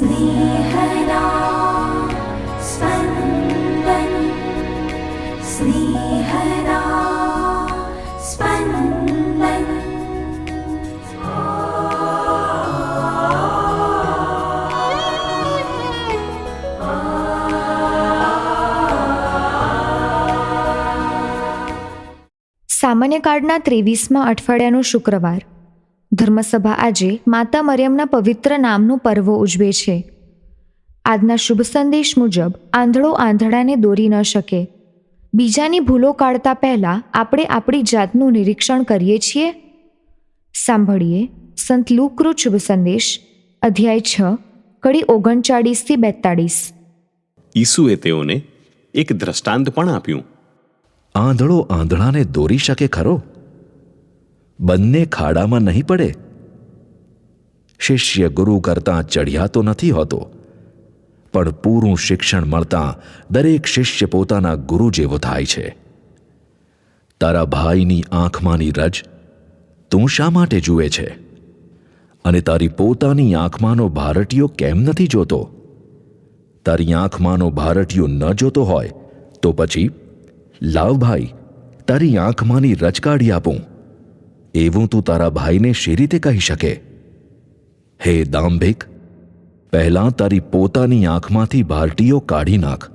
स्नेहदा स्पन्दन् स्नेहदा स्पन्दन् સામાન્ય કાળના ત્રેવીસમાં અઠવાડિયાનો શુક્રવાર ધર્મસભા આજે માતા મરિયમના પવિત્ર નામનું પર્વ ઉજવે છે. આજના શુભ સંદેશ મુજબ આંધળો આંધળાને દોરી ન શકે. બીજાની ભૂલો કાઢતા પહેલાં આપણે આપણી જાતનું નિરીક્ષણ કરીએ છીએ. સાંભળીએ સંત લુકૃત શુભ સંદેશ અધ્યાય છ કડી ઓગણચાળીસથી બેતાળીસ. ઈસુએ તેઓને એક દ્રષ્ટાંત પણ આપ્યું. આંધળો આંધળાને દોરી શકે ખરો? બંને ખાડામાં નહીં પડે? શિષ્ય ગુરુ કરતાં ચઢિયાતો નથી હોતો. પણ પૂરું શિક્ષણ મળતા દરેક શિષ્ય પોતાના ગુરુ જેવો થાય છે. તારા ભાઈની આંખમાંની રજ તું શા માટે જુએ છે? અને તારી પોતાની આંખમાંનો ભારટીયો કેમ નથી જોતો? તારી આંખમાંનો ભારટીયો ન જોતો હોય તો પછી લાવ ભાઈ, તારી આંખમાંની રજ કાઢી આપું. એવું તું તારા ભાઈને શી રીતે કહી શકે? હે દાંભિક પહેલાં તારી પોતાની આંખમાંથી બાલટીઓ કાઢી નાખ.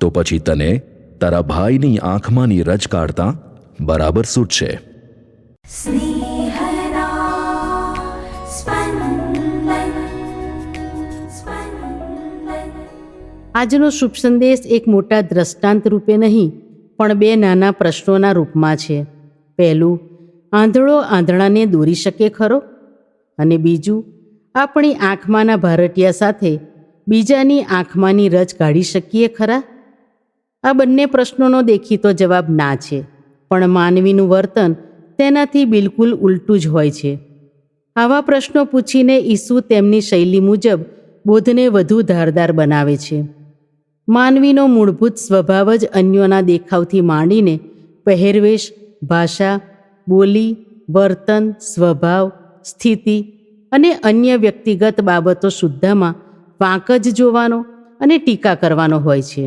તો પછી તને તારા ભાઈની આંખમાંની રજ કાઢતા બરાબર સૂટશે. આજનો શુભ સંદેશ એક મોટા દ્રષ્ટાંત રૂપે નહીં પણ બે નાના પ્રશ્નોના રૂપમાં છે. પહેલું આંધળો આંધળાને દોરી શકે ખરો? અને બીજું, આપણી આંખમાંના ભારટિયા સાથે બીજાની આંખમાંની રજ કાઢી શકીએ ખરા? આ બંને પ્રશ્નોનો દેખીતો જવાબ ના છે, પણ માનવીનું વર્તન તેનાથી બિલકુલ ઉલટું જ હોય છે. આવા પ્રશ્નો પૂછીને ઈસુ તેમની શૈલી મુજબ બોધને વધુ ધારદાર બનાવે છે. માનવીનો મૂળભૂત સ્વભાવ જ અન્યોના દેખાવથી માંડીને પહેરવેશ, ભાષા બોલી, વર્તન, સ્વભાવ, સ્થિતિ અને અન્ય વ્યક્તિગત બાબતો સુદ્ધામાં વાંક જ જોવાનો અને ટીકા કરવાનો હોય છે.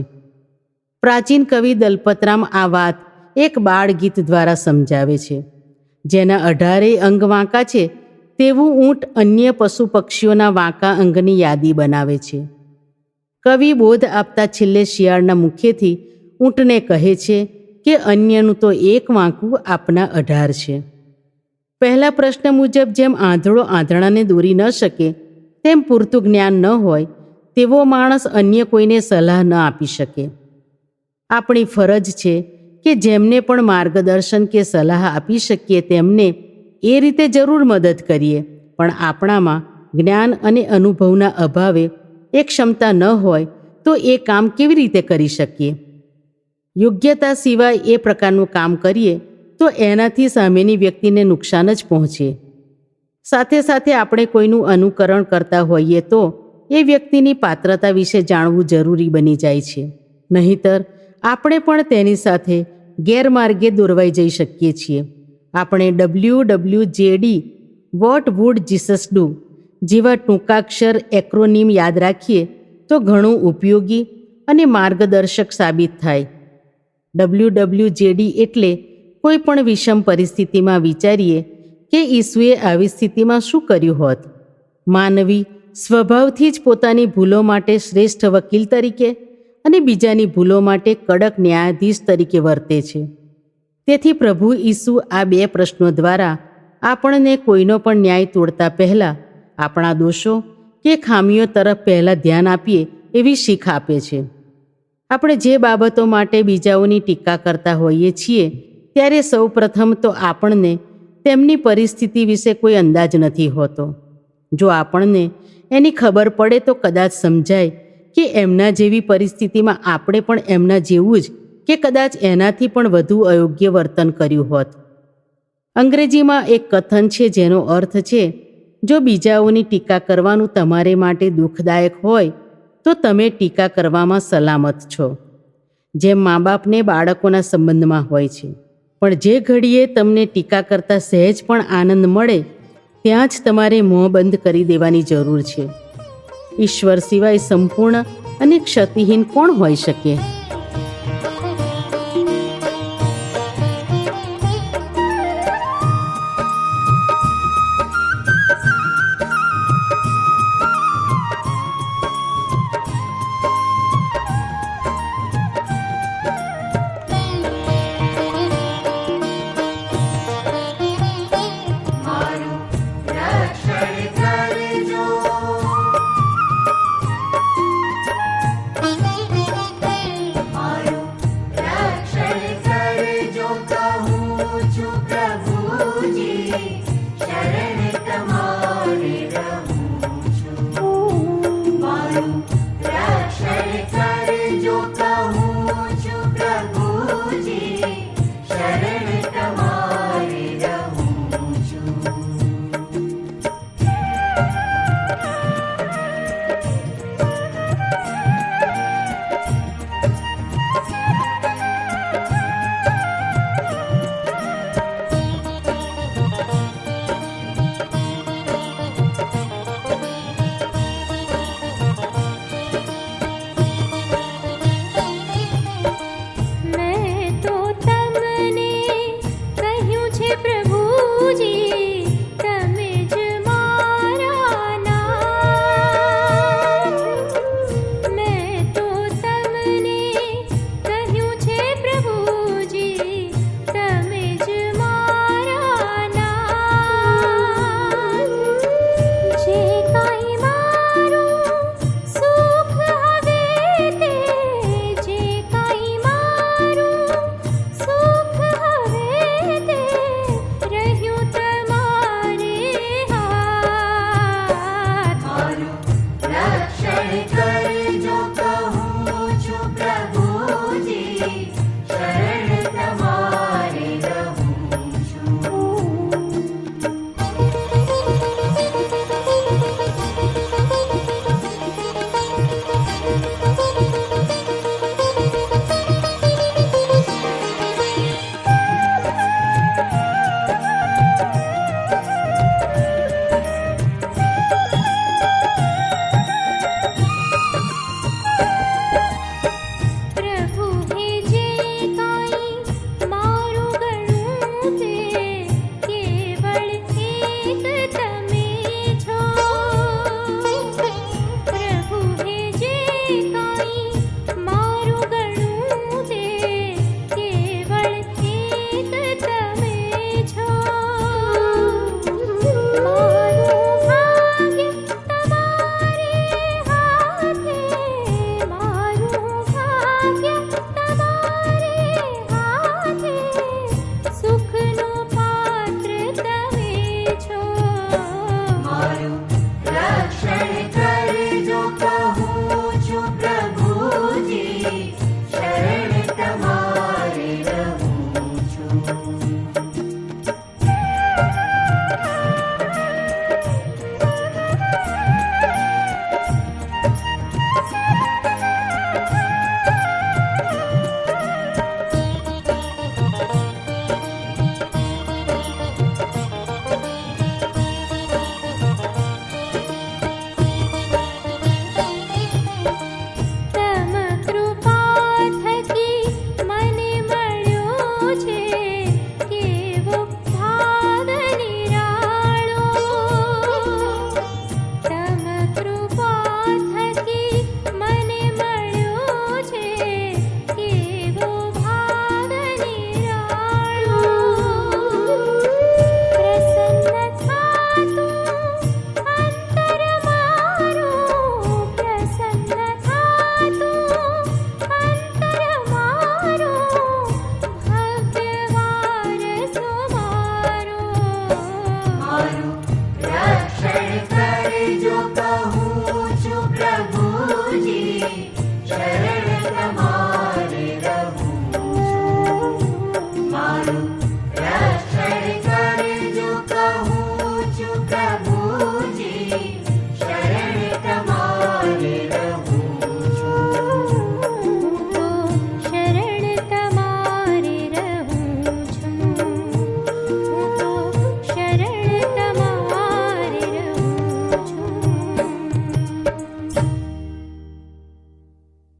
પ્રાચીન કવિ દલપતરામ આ વાત એક બાળ ગીત દ્વારા સમજાવે છે. જેના અઢારેય અંગ વાંકા છે, તેવું ઊંટ અન્ય પશુ પક્ષીઓના વાંકા અંગની યાદી બનાવે છે. કવિ બોધ આપતા છેલ્લે શિયાળના મુખેથી ઊંટને કહે છે કે અન્યનું તો એક વાંકું આપના અઢાર છે. પહેલા પ્રશ્ન મુજબ જેમ આંધળો આંધળાને દોરી ન શકે, તેમ પૂરતું જ્ઞાન ન હોય, તેવો માણસ અન્ય કોઈને સલાહ ન આપી શકે. આપણી ફરજ છે કે જેમને પણ માર્ગદર્શન કે સલાહ આપી શકીએ તેમને એ રીતે જરૂર મદદ કરીએ, પણ આપણામાં જ્ઞાન અને અનુભવના અભાવે એ ક્ષમતા ન હોય તો એ કામ કેવી રીતે કરી શકીએ? યોગ્યતા સિવાય એ પ્રકારનું કામ કરીએ, તો એનાથી સામેની વ્યક્તિને નુકસાન જ પહોંચે. સાથે સાથે આપણે કોઈનું અનુકરણ કરતા હોઈએ તો એ વ્યક્તિની પાત્રતા વિશે જાણવું જરૂરી બની જાય છે. નહીંતર, આપણે પણ તેની સાથે ગેરમાર્ગે દોરવાઈ જઈ શકીએ છીએ. આપણે W W J D what would Jesus, do ટૂંકાક્ષર એક્રોનિમ યાદ રાખીએ, તો ઘણું ઉપયોગી અને માર્ગદર્શક સાબિત થાય. ડબલ્યુ ડબલ્યુ જેડી એટલે કોઈ પણ વિષમ પરિસ્થિતિમાં વિચારીએ કે ઈસુએ આવી સ્થિતિમાં શું કર્યું હોત. માનવી સ્વભાવથી જ પોતાની ભૂલો માટે શ્રેષ્ઠ વકીલ તરીકે અને બીજાની ભૂલો માટે કડક ન્યાયાધીશ તરીકે વર્તે છે. તેથી પ્રભુ ઈસુ આ બે પ્રશ્નો દ્વારા આપણને કોઈનો પણ ન્યાય તોડતા પહેલાં આપણા દોષો કે ખામીઓ તરફ પહેલાં ધ્યાન આપીએ એવી શીખ આપે છે. આપણે જે બાબતો માટે બીજાઓની ટીકા કરતા હોઈએ છીએ, ત્યારે સૌ પ્રથમ તો આપણને તેમની પરિસ્થિતિ વિશે કોઈ અંદાજ નથી હોતો. જો આપણને એની ખબર પડે તો કદાચ સમજાય કે એમના જેવી પરિસ્થિતિમાં આપણે પણ એમના જેવું જ કે કદાચ એનાથી પણ વધુ અયોગ્ય વર્તન કર્યું હોત. અંગ્રેજીમાં એક કથન છે જેનો અર્થ છે, જો બીજાઓની ટીકા કરવાનું તમારે માટે દુઃખદાયક હોય તો તમે ટીકા કરવામાં સલામત છો. જેમ મા બાપને બાળકોના સંબંધમાં હોય છે. પણ જે ઘડીએ તમને ટીકા કરતા સહેજ પણ આનંદ મળે, ત્યાં જ તમારે મોં બંધ કરી દેવાની જરૂર છે. ઈશ્વર સિવાય સંપૂર્ણ અને ક્ષતિહીન કોણ હોઈ શકે?